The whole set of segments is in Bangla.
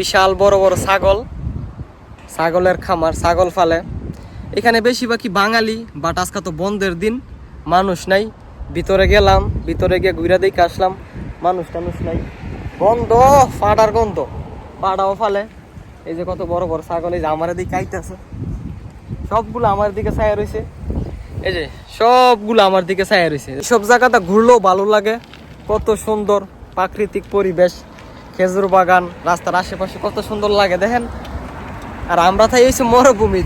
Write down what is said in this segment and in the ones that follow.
বিশাল বড় বড় ছাগল। ছাগলের খামার, ছাগল ফালে। এখানে বেশিরভাগই বাঙালি বাট আজকে তো বন্ধের দিন। মানুষ নাই। ভিতরে গেলাম, ভিতরে গিয়ে ঘুরে দেখে আসলাম। মানুষ টানুষ নাই। গন্ধ ফাটার গন্ধ। পাড়াও ফালে। এই যে কত বড় বড় ছাগল, এই যে আমার দিকে আইতেছে। সবগুলো আমার দিকে ছায়া রয়েছে এই যে সবগুলো আমার দিকে ছায়া রয়েছে সব জায়গাটা ঘুরলেও ভালো লাগে। কত সুন্দর প্রাকৃতিক পরিবেশ। খেজুর বাগান রাস্তার আশেপাশে কত সুন্দর লাগে দেখেন? আর আমরা থাই হয়েছে মরুভূমি।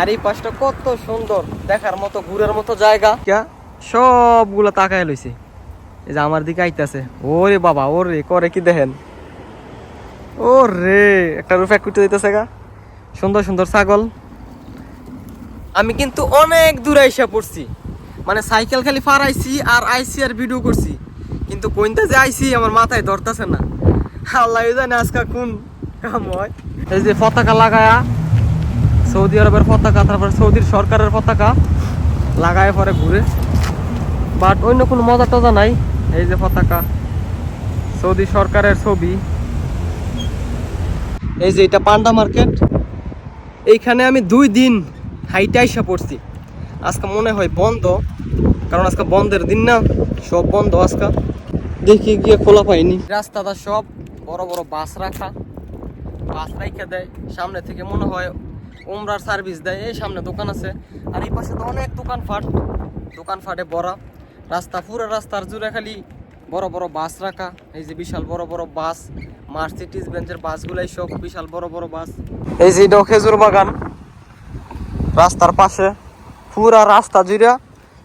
আর এই পাশটা কত সুন্দর দেখার মতো ঘুরের মতো জায়গা। কিয়া সবগুলো তাকায় লইছে। এই যে আমার দিকে আইতাছে। ওরে বাবা ওরে করে কি দেখেন? ও রে একটা রুফে কুটে দিতেছে গা। সুন্দর সুন্দর ছাগল। আমি কিন্তু অনেক দূরে আইসা পড়ছি। মানে সাইকেল খালি ফারাইছি আর আইসি আর ভিডিও করছি। কিন্তু কোনটা যে আইসি আমার মাথায় ধরতেছে না। আল্লাহ জানে আজকে কোন কাম হয়। এই যে পতাকা লাগায়া, সৌদি আরবের পতাকা, তারপর সৌদির সরকারের পতাকা লাগায় পরে ঘুরে। বাট অন্য কোনো মজা টজা নাই, এই যে পতাকা, সৌদি সরকারের ছবি। এই যে এটা পান্ডা মার্কেট। এইখানে আমি দুই দিন হাইটে পড়ছি। আজকে মনে হয় বন্ধ, কারণ আজকে বন্ধের দিন না, সব বন্ধ আজকে। দেখি গিয়ে খোলা পাইনি। রাস্তাটা সব বড় বড় বাস রাখা। বাস রাইখা দেয়, সামনে থেকে মনে হয় ওমরার সার্ভিস দেয়। এই সামনে দোকান আছে। আর এই পাশে তো অনেক দোকান ফাট দোকান ফাটে ভরা রাস্তা, পুরো রাস্তার জুড়ে খালি বড় বড় বাস রাখা। এই যে বিশাল বড় বড় বাস, মার্সিডিজ বেঞ্চের বাসগুলাই সব বিশাল বড় বড় বাস। এই যে এটাও খেজুর বাগান। রাস্তার পাশে পুরা রাস্তা জুড়ে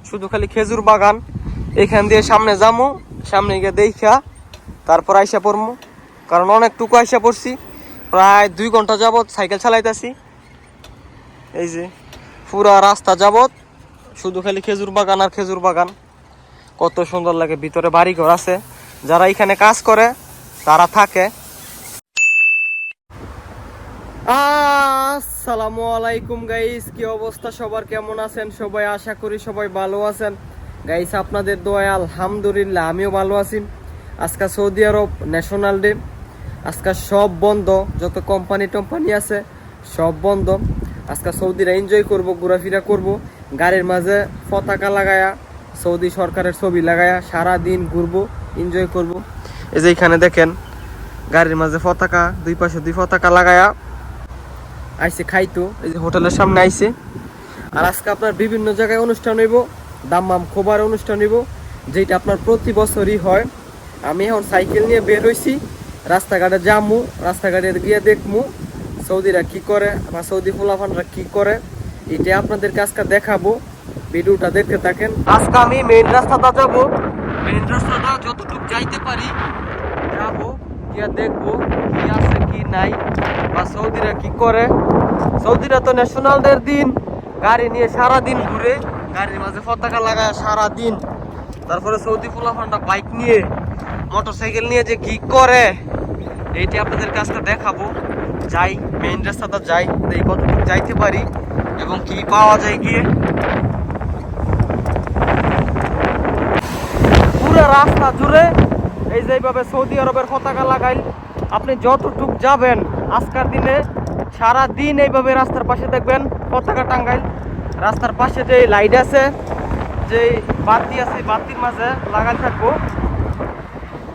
শুধু খালি খেজুর বাগান। এখান দিয়ে সামনে যামু, সামনে গিয়ে দেখা তারপর আইসা পড়মু। কারণ অনেকটুকু আইসা পড়ছি। প্রায় দুই ঘণ্টা যাবত সাইকেল চালাইতেছি। এই যে, পুরা রাস্তা যাবত শুধু খালি খেজুর বাগান আর খেজুর বাগান। কত সুন্দর লাগে, ভিতরে বাড়ি ঘর আছে। যারা এখানে কাজ করে, তারা থাকে। আসসালামু আলাইকুম গাইস কি অবস্থা? সবার কেমন আছেন? সবাই আশা করি সবাই ভালো আছেন। গাইস আপনাদের দোয়া আলহামদুলিল্লাহ, আমিও ভালো আছি। আজকে সৌদি আরব ন্যাশনাল ডে আজকে সব বন্ধ, যত কোম্পানি টোম্পানি আছে, সব বন্ধ। আজকে সৌদিরা এনজয় করব, ঘোরাফেরা করব। গাড়ির মাঝে পতাকা লাগায়া, সৌদি সরকারের ছবি লাগায়া সারা দিন ঘুরবো এনজয় করব। এই যে এখানে দেখেন, গাড়ির মাঝে পতাকা, দুই পাশে দুই পতাকা লাগায়া আইসে খাইতো, এই যে হোটেলের সামনে আইসে। আর আজকে আপনার বিভিন্ন জায়গায় অনুষ্ঠান হইব, দাম্মাম খোবার অনুষ্ঠান হইব যেটা আপনার প্রতি বছরই হয়। আমি এখন সাইকেল নিয়ে বের হইছি। রাস্তাঘাটে যামু, রাস্তাঘাটে গিয়ে দেখমু সৌদিরা কি করে বা সৌদি ফুলাফানরা কি করে। এটা আপনাদেরকে আজকে দেখাবো, ভিডিওটা দেখতে থাকেন। আজকে আমি মেইন রাস্তাটা যাব। মেইন রাস্তাটা যতটুকু যাইতে পারি যাব, গিয়া দেখব কি আছে, কি নাই, বা সৌদিরা কি করে। সৌদিরা তো ন্যাশনাল ডের দিন, গাড়ি নিয়ে সারা দিন ঘুরে, গাড়ির মাঝে পতাকা লাগায় সারা দিন তারপরে সৌদি ফুলাফানটা বাইক নিয়ে মোটর সাইকেল নিয়ে যে কি করে। এইটি আপনাদের কাছটা দেখাবো। যাই মেইন রাস্তাটা যাই এই কতটুকু যাইতে পারি এবং কি পাওয়া যায় গিয়ে। পুরো রাস্তা জুড়ে এই যে এইভাবে সৌদি আরবের পতাকা লাগাইল। আপনি যতটুক যাবেন আজকার দিনে সারা দিন এইভাবে রাস্তার পাশে দেখবেন পতাকা টাঙ্গাইল। রাস্তার পাশে যে লাইট আছে যে বাতি আছে বাতির মাঝে লাগাই থাকব।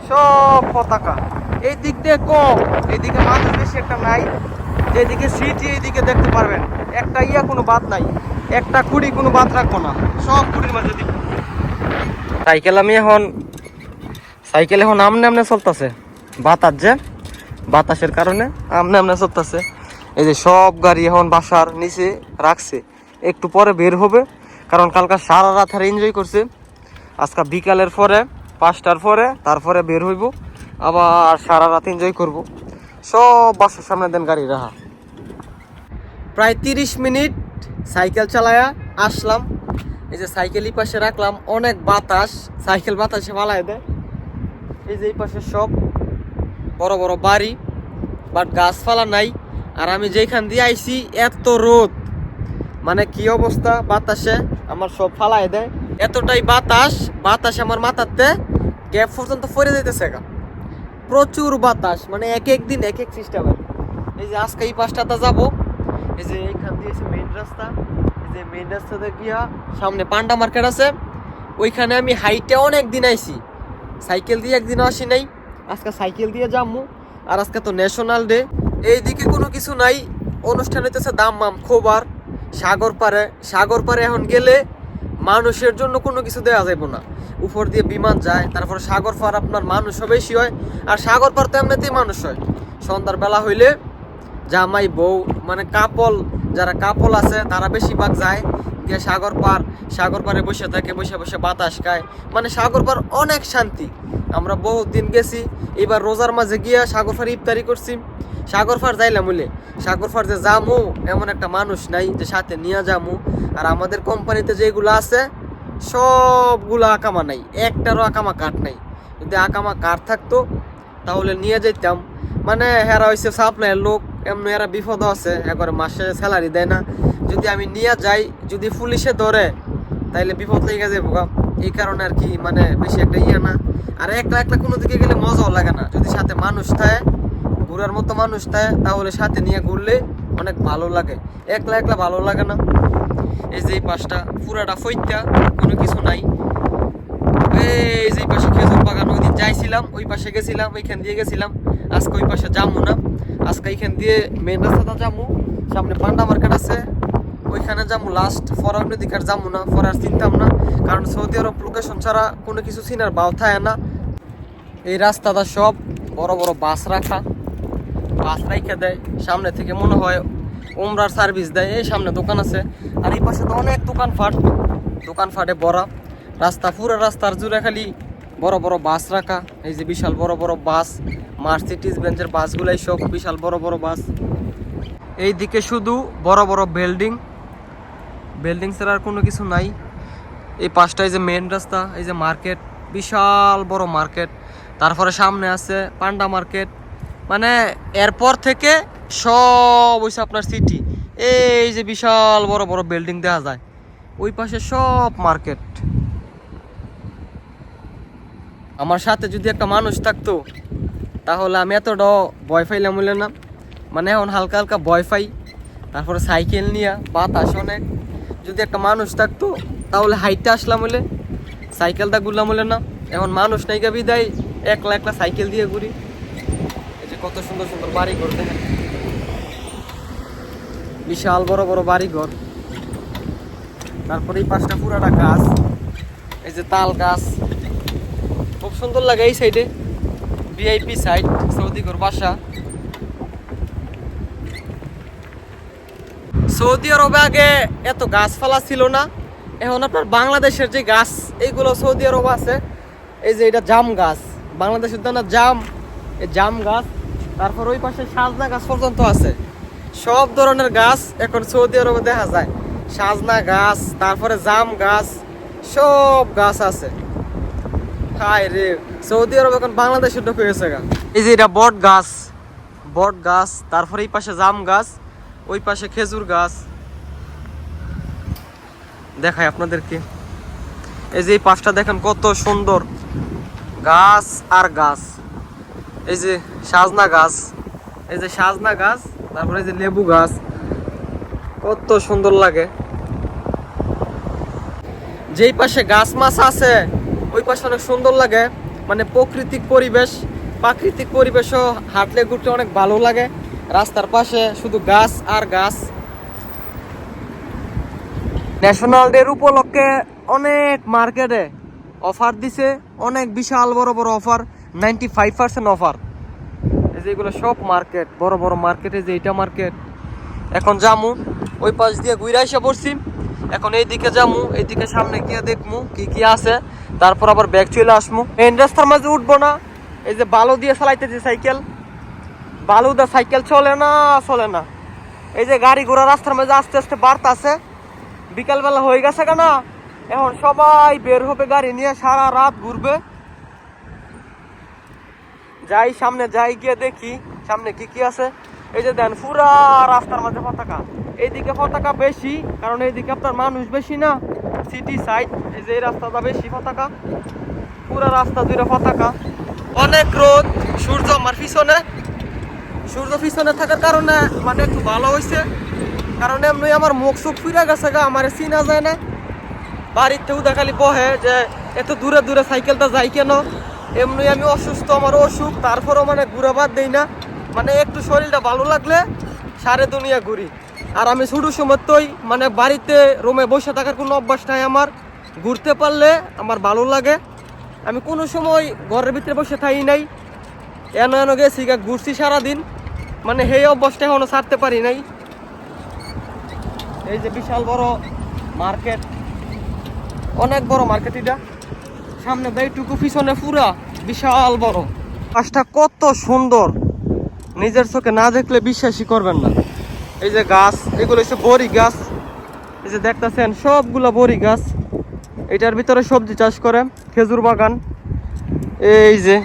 সব পতাকা। এই দিক দিয়ে কম এইদিকে মানুষ বেশি একটা নাই, যেদিকে সিটি এইদিকে দেখতে পারবেন, একটা ইয়া কোনো বাদ নাই, একটা কুড়ি কোনো বাদ রাখব না, সব কুড়ির মাঝে দিব সাইকেল আমি এখন, সাইকেল এখন আমনে আমনে চলতেছে, বাতাস যে, বাতাসের কারণে আমনে আমনে চলতেছে। এই যে সব গাড়ি এখন বাসার নিচে রাখছে, একটু পরে বের হবে, কারণ কালকা সারা রাত আর এনজয় করছে। আজকে বিকালের পরে, পাঁচটার পরে, তারপরে বের হইব। আবার সারা রাত এনজয় করব। সব বাসার সামনে দেন গাড়ি, রাহা। প্রায় তিরিশ মিনিট সাইকেল চালায়া আসলাম। এই যে সাইকেল এই পাশে রাখলাম, অনেক বাতাস। সাইকেল বাতাসে ফালাই দেয়। এই যে এই পাশে সব বড় বড় বাড়ি, বাট গাছপালা নাই। আর আমি যেখান দিয়ে আইছি, এত রোদ। মানে কি অবস্থা? বাতাসে আমার সব ফালাই দেয়। এতটাই বাতাস বাতাস আমার মাথাতে গ্যাপ পর্যন্ত পরে যাইতেছে গা। প্রচুর বাতাস মানে এক এক দিন এক এক সিস্টেমের এই যে আজকে এই পাঁচটাতে যাব, এই যে এইখান দিয়ে এসে মেইন রাস্তা, এই যে মেইন রাস্তাতে গিয়া সামনে পান্ডা মার্কেট আছে, ওইখানে আমি হাইটে অনেক দিন আইছি। সাইকেল দিয়ে একদিন আসি নাই, আজকে সাইকেল দিয়ে যাব আর আজকে তো ন্যাশনাল ডে এইদিকে কোনো কিছু নাই, অনুষ্ঠান হইতেছে দাম মাম খোবার, সাগর পারে সাগর পারে এখন গেলে মানুষের জন্য কোনো কিছু দেওয়া যাবে না। উপর দিয়ে বিমান যায়, তারপর সাগর পার আপনার মানুষও বেশি হয়। আর সাগর পার তো এমনিতেই মানুষ হয়। সন্ধ্যার বেলা হইলে জামাই বউ মানে কাপল যারা কাপল আছে, তারা বেশিরভাগ যায়। গিয়ে সাগর পার, সাগর পারে বসে থাকে, বসে বসে বাতাস খায়। মানে সাগর পার অনেক শান্তি। আমরা বহুত দিন গেছি, এবার রোজার মাঝে গিয়া সাগর পার ইফতারি করছি। সাগর ফার যাইলাম বলে, সাগর ফার যে যামু, এমন একটা মানুষ নাই যে সাথে নিয়ে যামু। আর আমাদের কোম্পানিতে যেগুলো আছে, সবগুলো আকামা নাই, একটারও আকামা কাঠ নাই। যদি আকামা কাঠ থাকতো, তাহলে নিয়ে যেতাম মানে হেরা হয়েছে সাপ্লাইয়ের লোক, এমন এরা বিপদ আছে, একবারে মাসে স্যালারি দেয় না। যদি আমি নিয়ে যাই, যদি পুলিশে ধরে, তাইলে বিপদ লেগে যাব। এই কারণে আর কি মানে বেশি একটা ইয়ে না। আর একলা একলা কোনো দিকে গেলে মজাও লাগে না। যদি সাথে মানুষ থাকে ঘুরার মতো মানুষ তাই তাহলে সাথে নিয়ে ঘুরলে অনেক ভালো লাগে। একলা একলা ভালো লাগে না। এই যে পাশটা, পুরাটা ফইত্যা কোনো কিছু নাই। এই যে পাশে খেজুর বাগান ওই দিন যাইছিলাম, ওই পাশে গেছিলাম, ওইখান দিয়ে গেছিলাম। আজকে ওই পাশে যাব না। আজকে এইখান দিয়ে মেন রাস্তাটা যাব সামনে পান্ডা মার্কেট আছে। ওইখানে যাব লাস্ট ফরার দিকে আর যাব না, ফরার চিনতাম না। কারণ সৌদি আরব লোকেশন ছাড়া কোনো কিছু চিনার বাও থাকে না। এই রাস্তাটা সব বড় বড় বাস রাখা। বাস রাইখা দেয়, সামনে থেকে মনে হয় ওমরার সার্ভিস দেয়, এই সামনে দোকান আছে। আর এই পাশে তো অনেক দোকান ফাট দোকান ফাটে ভরা রাস্তা, পুরো রাস্তার জুড়ে খালি বড় বড় বাস রাখা, এই যে বিশাল বড় বড় বাস, মার্সিডিজ বেঞ্চের বাসগুলাই সব বিশাল বড় বড় বাস। এই দিকে শুধু বড় বড় বিল্ডিং বিল্ডিং ছাড়া আর কোনো কিছু নাই। এই পাশটা এই যে মেন রাস্তা, এই যে মার্কেট, বিশাল বড় মার্কেট। তারপরে সামনে আছে পান্ডা মার্কেট মানে এরপর থেকে সব হইছে আপনার সিটি এই যে বিশাল বড় বড় বিল্ডিং দেখা যায়। ওই পাশে সব মার্কেট আমার সাথে যদি একটা মানুষ থাকতো, তাহলে আমি এতটা ভয় পাইলাম বলে না। মানে এখন হালকা হালকা ভয় পাই। তারপরে সাইকেল নিয়ে বাতাস অনেক। যদি একটা মানুষ থাকতো, তাহলে হাইটে আসলাম বলে সাইকেলটা ঘুরলাম হলে না। এখন মানুষ নাই বিদায়, একলা একলা সাইকেল দিয়ে ঘুরি। কত সুন্দর সুন্দর বাড়ি ঘর দেখেন। বিশাল বড় বড় বাড়ি ঘর তারপরে এই পাঁচটা পুরাটা গাছ, এই যে তাল গাছ। খুব সুন্দর লাগে এই সাইডে ভিআইপি সাইড সৌদি ঘর, বাসা। সৌদি আরবে আগে এত গাছপালা ছিল না। এখন আপনার বাংলাদেশের যে গাছ, এইগুলো সৌদি আরব আছে। এই যে এটা জাম গাছ। বাংলাদেশের তো জাম, এই জাম গাছ। তারপর ওই পাশে সাজনা গাছ পর্যন্ত আছে। সব ধরনের গাছ এখন সৌদি আরবে দেখা যায়। সাজনা গাছ, তারপরে জাম গাছ, সব গাছ আছে। হায় রে, সৌদি আরব এখন বাংলাদেশের ঢুকে গেছে গা। এই যে এটা বট গাছ বট গাছ, তারপরে এই পাশে জাম গাছ, ওই পাশে খেজুর গাছ। দেখাই আপনাদেরকে। এই যে এই পাশটা দেখেন কত সুন্দর। গাছ আর গাছ। এই যে সাজনা গাছ, এই যে সাজনা গাছ, তারপরে এই যে লেবু গাছ। কত সুন্দর লাগে। যেই পাশে গাছ মাছ আছে, ওই পাশে অনেক সুন্দর লাগে। মানে প্রাকৃতিক পরিবেশ, প্রাকৃতিক পরিবেশও হাঁটলে ঘুরতে অনেক ভালো লাগে। রাস্তার পাশে শুধু গাছ আর গাছ। ন্যাশনাল ডের উপলক্ষে অনেক মার্কেটে অফার দিছে, অনেক বিশাল বড় বড় offer ninety five percent offer এই যে এগুলো সব মার্কেট বড় বড় মার্কেটে যে এইটা মার্কেট এখন যামু, ওই পাশ দিয়ে ঘুরে এসে পড়ছি। এখন এই দিকে যামু, এইদিকে সামনে গিয়ে দেখমু কি কি আছে। তারপর আবার ব্যাগ চলে আসমু। মেন রাস্তার মাঝে উঠবো না। এই যে বালু দিয়ে চালাইতেছে সাইকেল। বালুদা সাইকেল চলে না চলে না। এই যে গাড়ি ঘোড়া রাস্তার মাঝে আস্তে আস্তে বাড়তাছে। বিকালবেলা হয়ে গেছে কেনা। এখন সবাই বের হবে গাড়ি নিয়ে, সারা রাত ঘুরবে। যাই সামনে, যাই গিয়ে দেখি। সামনে কি কি আছে? এই যে দেন, পুরা রাস্তার মাঝে পতাকা। এইদিকে পতাকা বেশি, কারণ এইদিকে আপনার মানুষ বেশি না। সিটি সাইড এই যে এই রাস্তাটা বেশি পতাকা। পুরা রাস্তা জুড়ে পতাকা। অনেক রোদ, সূর্য আমার পিছনে। সূর্য পিছনে থাকার কারণে মানে একটু ভালো হয়েছে কারণ এমনি আমার মুখ সুখ ফিরে গেছে গা, আমার চিনা যায় না। বাড়িতেও দেখালি বহে যে, এত দূরে দূরে সাইকেলটা যাই কেন? এমনি আমি অসুস্থ, আমার অসুখ, তারপরেও মানে ঘুরে বাদ দেই না। মানে একটু শরীরটা ভালো লাগলে সারে দুনিয়া ঘুরি। আর আমি ছোটো সময়তেই মানে বাড়িতে, রুমে বসে থাকার কোনো অভ্যাস নাই আমার। ঘুরতে পারলে আমার ভালো লাগে। আমি কোনো সময় ঘরের ভিতরে বসে থাকি নাই। এনো এনো গেছি ঘুরছি সারাদিন। মানে সেই অভ্যাসটা এখনও ছাড়তে পারি নাই। এই যে বিশাল বড় মার্কেট। অনেক বড় মার্কেট এটা। সামনে এইটুকু পিছনে পুরা বিশাল বড়। পাশটা কত সুন্দর। নিজের চোখে না দেখলে বিশ্বাসই করবেন না। এই যে গাছ, এগুলো হচ্ছে বড়ি গাছ। এই যে দেখতেছেন, সবগুলা বড়ি গাছ। এটার ভিতরে সবজি চাষ করে, খেজুর বাগান। এই যে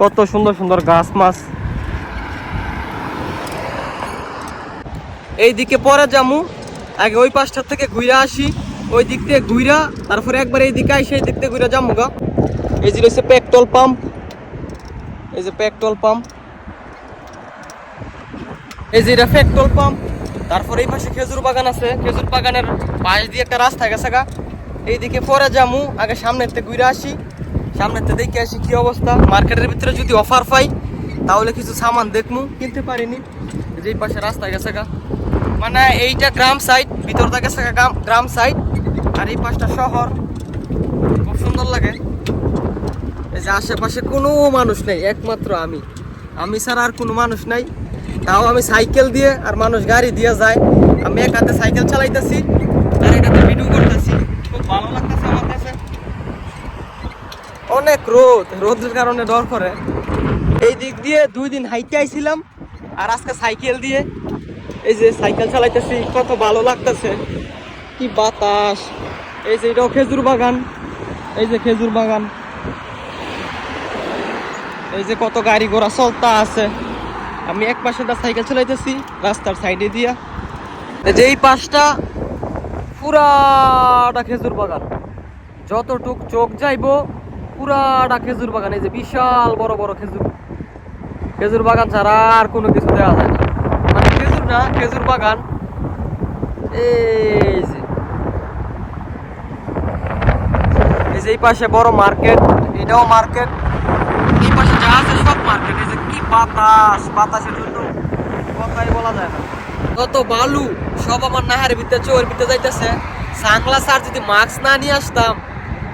কত সুন্দর সুন্দর গাছ, মাছ। এইদিকে পরে যামু, আগে ওই পাশটার থেকে ঘুরে আসি। ওই দিক থেকে ঘুইরা, তারপরে একবার এই দিকে আসি এই দিক থেকে ঘুরে যামু গা। এই যে রয়েছে পেট্রোল পাম্প। এই যে পেট্রোল পাম্প। এই যে এটা পেট্রোল পাম্প। তারপরে এই পাশে খেজুর বাগান আছে। খেজুর বাগানের পাশ দিয়ে একটা রাস্তা গেছে গা। এইদিকে পরে যামু, আগে সামনের থেকে ঘুরে আসি। সামনের থেকে দেখে আসি কি অবস্থা। মার্কেটের ভিতরে যদি অফার পাই, তাহলে কিছু সামান দেখমু। কিনতে পারিনি। যে পাশে রাস্তা গেছে গা। মানে এইটা গ্রাম সাইড ভিতরটা গেছে গ্রাম- গ্রাম সাইড আর এই পাশটা শহর। খুব সুন্দর লাগে। এই যে আশেপাশে কোনো মানুষ নেই, একমাত্র আমি। আমি ছাড়া আর কোনো মানুষ নাই। তাও আমি সাইকেল দিয়ে আর মানুষ গাড়ি দিয়ে যায়। আমি এক হাতে সাইকেল চালাইতেছি, আর এক হাতে ভিডিও করতেছি। খুব ভালো লাগতেছে আমার কাছে। অনেক রোদ, রোদের কারণে ডর করে। এই দিক দিয়ে দুই দিন হাইটে আইছিলাম, আর আজকে সাইকেল দিয়ে এই যে সাইকেল চালাইতেছি, কত ভালো লাগতেছে। কি বাতাস। এই যে এটাও খেজুর বাগান। এই যে খেজুর বাগান। এই যে কত গাড়ি ঘোড়া চলতা আছে। আমি এক পাশে দা সাইকেল চালাইতেছি, রাস্তার সাইডে দিয়া। যে এই পাশটা পুরাটা খেজুর বাগান। যতটুক চোখ যাইবো, পুরাটা খেজুর বাগান। এই যে বিশাল বড় বড় খেজুর। খেজুর বাগান ছাড়া আর কোনো কিছু দেওয়া যায় না। মানে খেজুর না, খেজুর বাগান। এই যে। এই পাশে বড় মার্কেট, এটাও মার্কেট। এই পাশে যা আছে সব মার্কেট। এই যে কি বাতাস, বাতাসের জন্য কথাই বলা যায় না। কত বালু, সব আমার নাহারের ভিতরে চোর ভিতরে যাইতেছে। সাংলাস আর যদি মাস্ক না নিয়ে আসতাম,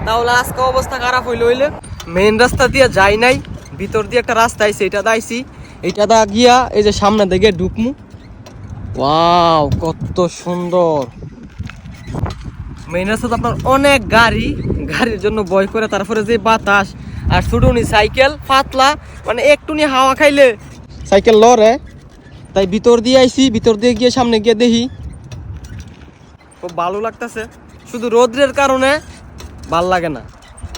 তাহলে আজকে অবস্থা খারাপ হইলে হইলে? মেইন রাস্তা দিয়ে যাই নাই, ভিতর দিয়ে একটা রাস্তা আইছে, এটা দাইছি এটা দা গিয়া এই যে সামনে দিকে ঢুকমু। ওয়াও, কত সুন্দর। মেইন রাস্তাতে আপনার অনেক গাড়ি। গাড়ির জন্য বয় করে, তারপরে যে বাতাস আর ছুটুনি সাইকেল, পাতলা মানে একটুনি হাওয়া খাইলে সাইকেল লড়ে। তাই ভিতর দিয়ে আইছি, ভিতর দিয়ে গিয়ে সামনে গিয়ে দেখি। খুব ভালো লাগতেছে। শুধু রোদ্রের কারণে ভালো লাগে না।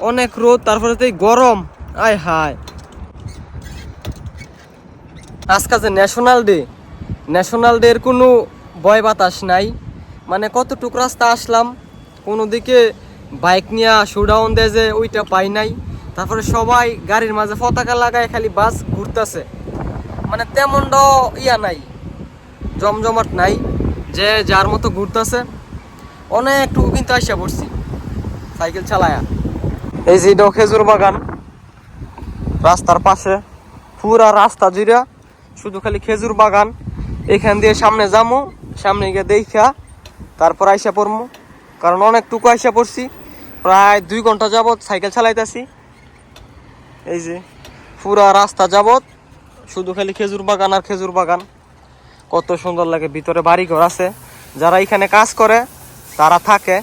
অনেক রোদ, তারপরে তো গরম। আয় হায়। আজকে যে ন্যাশনাল ডে ন্যাশনাল ডের কোনো ভয় বাতাস নাই। মানে কতটুক রাস্তা আসলাম, কোনো দিকে বাইক নিয়ে শোডাউন দেয় যে ওইটা পাই নাই। তারপরে সবাই গাড়ির মাঝে পতাকা লাগায় খালি বাস ঘুরতেছে। মানে তেমনটাও ইয়া নাই, জমজমাট নাই, যে যার মতো ঘুরতেছে। অনেকটুকু কিন্তু আসা পড়ছি, সাইকেল চালায়া। এই যে খেজুর বাগান, রাস্তার পাশে, পুরা রাস্তা জুড়া, শুধু খালি খেজুর বাগান। এখান দিয়ে সামনে যামু, সামনে গিয়ে দেখা তারপর আইসা পড়মু। কারণ অনেকটুকু আইসা পড়ছি। প্রায় দুই ঘণ্টা যাবত সাইকেল চালাইতেছি। এই যে, পুরা রাস্তা যাবত শুধু খালি খেজুর বাগান আর খেজুর বাগান। কত সুন্দর লাগে, ভিতরে বাড়ি ঘর আছে। যারা এখানে কাজ করে, তারা থাকে।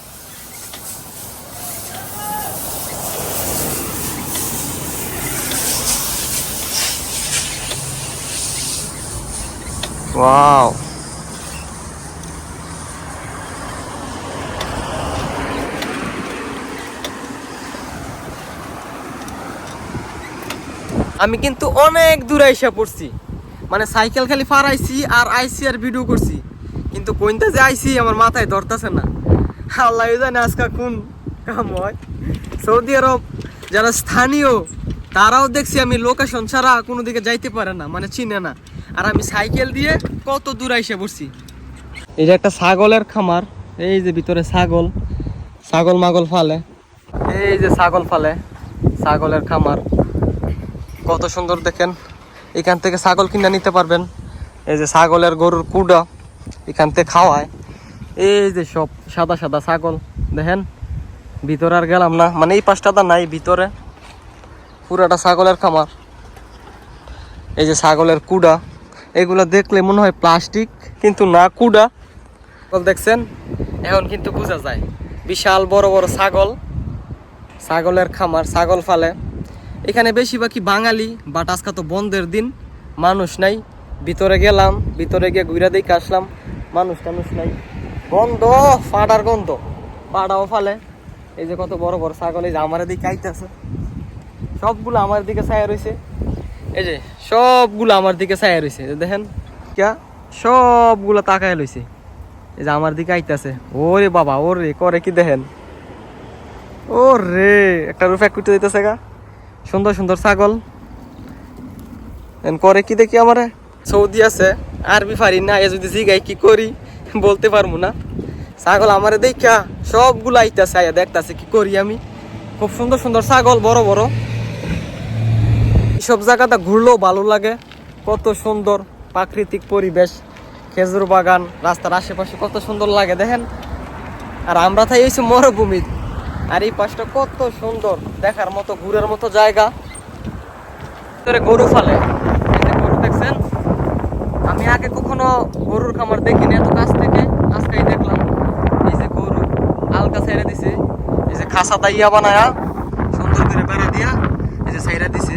ওয়াও। আমি কিন্তু অনেক দূরে আইসা পড়ছি। মানে সাইকেল খালি ফারাইছি আর আইসি আর ভিডিও করছি। কিন্তু কোনটা যে আইসি আমার মাথায় ধরতেছে না। আল্লাহ জানে আজকে কোন কাম হয়। সৌদি আরব যারা স্থানীয়, তারাও দেখছি আমি লোকেশন ছাড়া কোনো দিকে যাইতে পারে না মানে চিনে না। আর আমি সাইকেল দিয়ে কত দূর আইসে পড়ছি। এই যে একটা ছাগলের খামার, এই যে ভিতরে ছাগল ছাগল মাগল ফালে। এই যে ছাগল ফালে, ছাগলের খামার। কত সুন্দর দেখেন। এখান থেকে ছাগল কিনে নিতে পারবেন। এই যে ছাগলের গরুর কুড়া এখান থেকে খাওয়ায়। এই যে সব সাদা সাদা ছাগল, দেখেন। ভিতরে আর গেলাম না। মানে এই পাঁচটা নাই, ভিতরে। পুরাটা ছাগলের খামার। এই যে ছাগলের কুড়া। এগুলো দেখলে মনে হয় প্লাস্টিক, কিন্তু না কুড়া। দেখছেন? এখন কিন্তু বোঝা যায়। বিশাল বড় বড় ছাগল। ছাগলের খামার, ছাগল ফালে। এখানে বেশিরভাগই বাঙালি বাট আজকে তো বন্ধের দিন, মানুষ নাই। ভিতরে গেলাম, ভিতরে গিয়ে ঘুরে দেখে আসলাম, মানুষ টানুষ নাই। গন্ধ ফাটার গন্ধ। পাড়াও ফালে। এই যে কত বড় বড় ছাগল, এই যে আমার দিকে আইতেছে। সবগুলো আমার দিকে ছায়া রয়েছে এই যে সবগুলো আমার দিকে ছায়া রয়েছে দেখেন। কিয়া? সবগুলো তাকায় লইছে। এই যে আমার দিকে আইতাছে। ওরে বাবা, ওরে, করে কি দেখেন? ও রে একটা রুফে কুটে দিতেছে গা। সুন্দর সুন্দর ছাগল। করে কি দেখি আমারে? সৌদি আছে, আরবি পারি না, এ যদি জিগাই কি করি? বলতে পারব না। ছাগল আমার দেখা সবগুলো আইতাছে, আয়া দেখতাছে কি করি আমি। খুব সুন্দর সুন্দর ছাগল, বড় বড়। সব জায়গাটা ঘুরলেও ভালো লাগে। কত সুন্দর প্রাকৃতিক পরিবেশ, খেজুর বাগান, রাস্তার আশেপাশে কত সুন্দর লাগে, দেখেন। আর আমরা তাই হয়েছি মরুভূমি আর এই পাশটা কত সুন্দর দেখার মতো, ঘুরের মতো জায়গা। গরু ফালে। গরু দেখছেন? আমি আগে কখনো গরুর খামার দেখিনি এত কাছ থেকে, আজকেই দেখলাম। এই যে গরু আলকা ছেড়ে দিছে। এই যে খাসা দাইয়া বানায়া, সুন্দর করে বেড়া দিয়া এই যে সাইরা দিছে।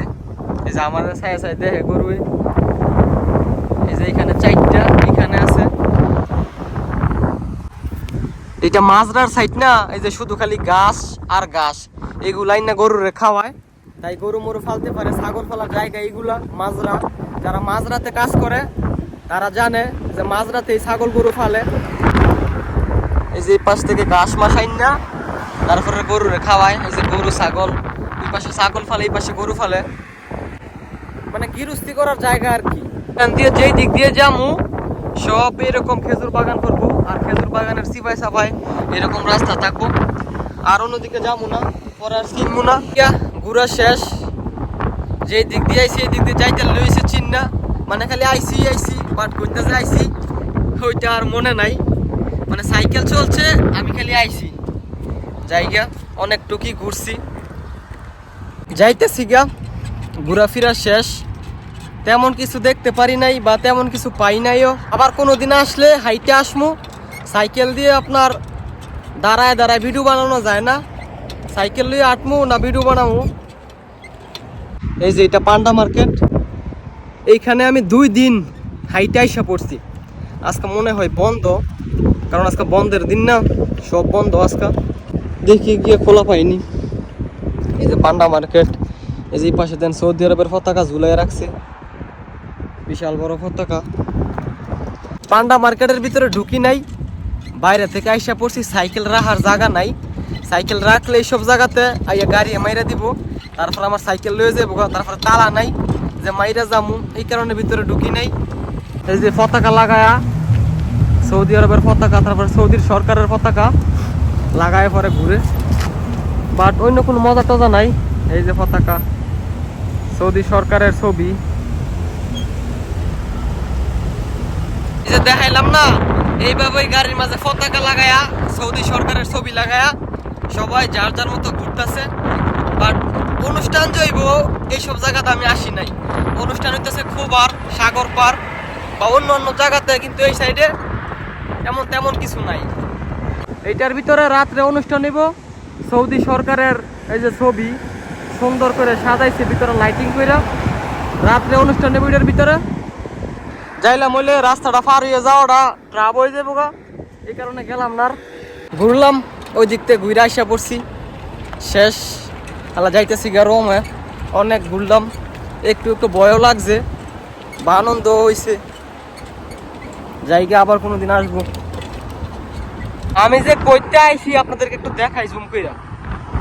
এই যে আমাদের ছায়া ছায়া দেখে গরু এই যে এখানে চারটা এখানে আছে এটা মাজরার সাইড না, এই যে শুধু খালি ঘাস আর ঘাস, এগুলাই না গরুরে খাওয়ায়। তাই গরু মরু ফালতে পারে, ছাগল ফালার জায়গা এইগুলা মাজরা। যারা মাজরাতে কাজ করে, তারা জানে যে মাজরাতে এই ছাগল গরু ফালে। এই যে পাশ থেকে ঘাস মাসাইন না, তারপরে গরুরে খাওয়ায়, এই যে গরু, ছাগল। এই পাশে ছাগল ফালে, এই পাশে গরু ফালে। মানে গিরুস্তি করার জায়গা আর কি। যেই দিক দিয়ে যামু, সব এরকম খেজুর বাগান করব। আর খেজুর বাগানের সিপাই সাপাই এরকম রাস্তা থাকব। আর অন্যদিকে যাব না, পরে আর চিনবো না। ঘুরা শেষ। যেই দিক দিয়ে আইসি এই দিক দিয়ে যাইতে লইছে চিন না মানে খালি আইসি আইসি বাট করতে যে আইসি ওইটা আর মনে নাই। মানে সাইকেল চলছে, আমি খালি আইসি জায়গা অনেক টুকি ঘুরছি। যাইতেছি গা, ঘোরাফেরা শেষ। তেমন কিছু দেখতে পারি নাই বা তেমন কিছু পাই নাইও। আবার কোনো দিন আসলে হাইটে আসমু। সাইকেল দিয়ে আপনার দাঁড়ায় দাঁড়ায় ভিডিও বানানো যায় না। সাইকেল দিয়ে আটমু না ভিডিও বানাবো এই যে এটা পান্ডা মার্কেট। এইখানে আমি দুই দিন হাইটে আইসা পড়ছি। আজকে মনে হয় বন্ধ, কারণ আজকে বন্ধের দিন না, সব বন্ধ আজকে। দেখি গিয়ে খোলা পাইনি। এই যে পান্ডা মার্কেট, এই যে এই পাশে দেন সৌদি আরবের পতাকা ঝুলাই রাখছে। বিশাল বড় পতাকা। পান্ডা মার্কেটের ভিতরে ঢুকি নাই। বাইরে থেকে আইসা পড়ছি, সাইকেল রাখার জায়গা নাই। সাইকেল রাখলে এইসব জায়গাতে আইয়া গাড়ি মাইরা দিব। তারপর আমার সাইকেল লয়ে যাব তারপরে তালা নাই, যে মাইরা যামু, এই কারণে ভিতরে ঢুকি নাই। এই যে পতাকা লাগায়া, সৌদি আরবের পতাকা, তারপর সৌদির সরকারের পতাকা লাগায় পরে ঘুরে। বাট অন্য কোনো মজা টজা নাই, এই যে পতাকা। সৌদি সরকারের ছবি। যে দেখাইলাম না এইভাবে গাড়ির মাঝে পতাকা লাগায়া, সৌদি সরকারের ছবি লাগায়া, সবাই যার যার মতো ঘুরতেছে। বাট অনুষ্ঠান জৈব এইসব জায়গাতে আমি আসি নাই। অনুষ্ঠান হইতেছে খুবার, সাগর পার, বা অন্য অন্য জায়গাতে, কিন্তু এই সাইডে এমন তেমন কিছু নাই। এইটার ভিতরে রাত্রে অনুষ্ঠান নিব সৌদি সরকারের এই যে ছবি, সুন্দর করে সাজাইছে, ভিতরে লাইটিং করে রাত্রে অনুষ্ঠান নেব এটার ভিতরে। যাইলাম হইলে রাস্তাটা পার হয়ে যাওয়াটা ট্রাপ হয়ে যাব গা। এই কারণে গেলাম না ঘুরলাম ওই দিক থেকে ঘুরে আসা পড়ছি। শেষ। তাহলে যাইতেছি গা রোমে। অনেক ঘুরলাম। একটু একটু ভয়ও লাগছে। বা আনন্দ হয়েছে জায়গা আবার কোনো দিন আসব। আমি যে কইতে আইছি, আপনাদেরকে একটু দেখাই জুম কইরা।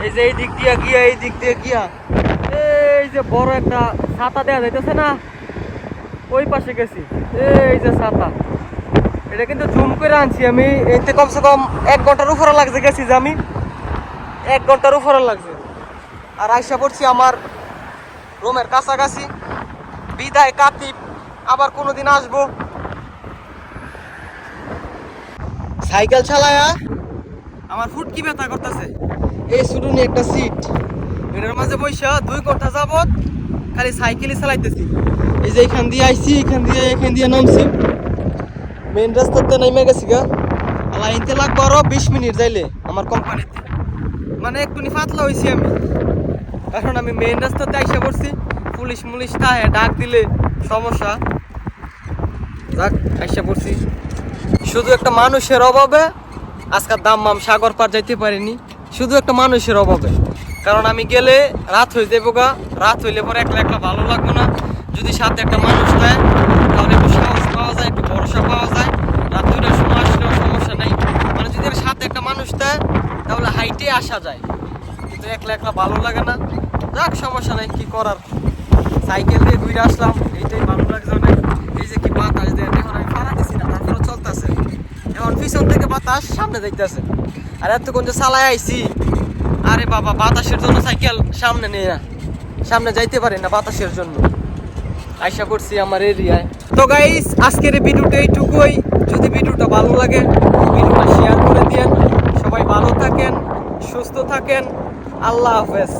এই যে এই দিক দিয়ে গিয়া এই দিক দিয়ে গিয়া। এই যে বড় একটা ছাতা দেওয়া যাইতেছে না। ওই পাশে গেছি। এই যে ছাতা। এটা কিন্তু জুম করে আনছি আমি। এতে কমসে কম এক ঘণ্টার উপরে লাগছে, গেছি যে আমি। এক ঘণ্টার উপরে লাগছে। আর আইসা পড়ছি আমার রুমের কাছাকাছি। বিদায় কাতিব। আবার কোনোদিন আসব। সাইকেল চালায়া আমার ফুট কি ব্যথা করতেছে। এই শুরুনি একটা সিট। এটার মাঝে বৈশা দুই ঘণ্টা যাবত খালি সাইকেলই চালাইতেছি। এই যে এখান দিয়ে আইছি, এখান দিয়ে এখান দিয়ে নামছি। মেন রাস্তাতে নাইমে গেছি গা। লাইনতে লাগবো আরও বিশ মিনিট যাইলে আমার কোম্পানিতে মানে একটুনি ফাতলা হয়েছি আমি। কারণ আমি মেন রাস্তাতে আইসা পড়ছি। পুলিশ মুলিশ তাহে ডাক দিলে সমস্যা। যাক, আইসা পড়ছি। শুধু একটা মানুষের অভাবে আজকাল দাম মাম সাগর পার যাইতে পারিনি। শুধু একটা মানুষের অভাবে। কারণ আমি গেলে রাত হয়ে যাব গা। রাত হইলে পরে একলা একলা ভালো লাগবে না। যদি সাথে একটা মানুষ দেয়, তাহলে একটু সাহস পাওয়া যায়, একটু ভরসা পাওয়া যায়। রাত দুইটার সময় আসলেও সমস্যা নেই। মানে যদি সাথে একটা মানুষ দেয়, তাহলে হাইটে আসা যায়। কিন্তু একলা একলা ভালো লাগে না। যাক, সমস্যা নেই, কি করার? সাইকেল দিয়ে ঘুরে আসলাম, এইটাই ভালো লাগছে অনেক। এই যে কি বাতাস দেয় এখন আমি দিছি না তারপরে চলতেছে। এখন পিছন থেকে বাতাস সামনে যাইতেছে। আর এতক্ষণ যে চালাই আইছি, আরে বাবা, বাতাসের জন্য সাইকেল সামনে নেই না সামনে যাইতে পারি না বাতাসের জন্য। আশা করছি আমার এরিয়ায় তো গাইস আজকের ভিডিওটা এইটুকুই। যদি ভিডিওটা ভালো লাগে ভিডিওটা শেয়ার করে দিন সবাই ভালো থাকেন, সুস্থ থাকেন। আল্লাহ হাফেজ।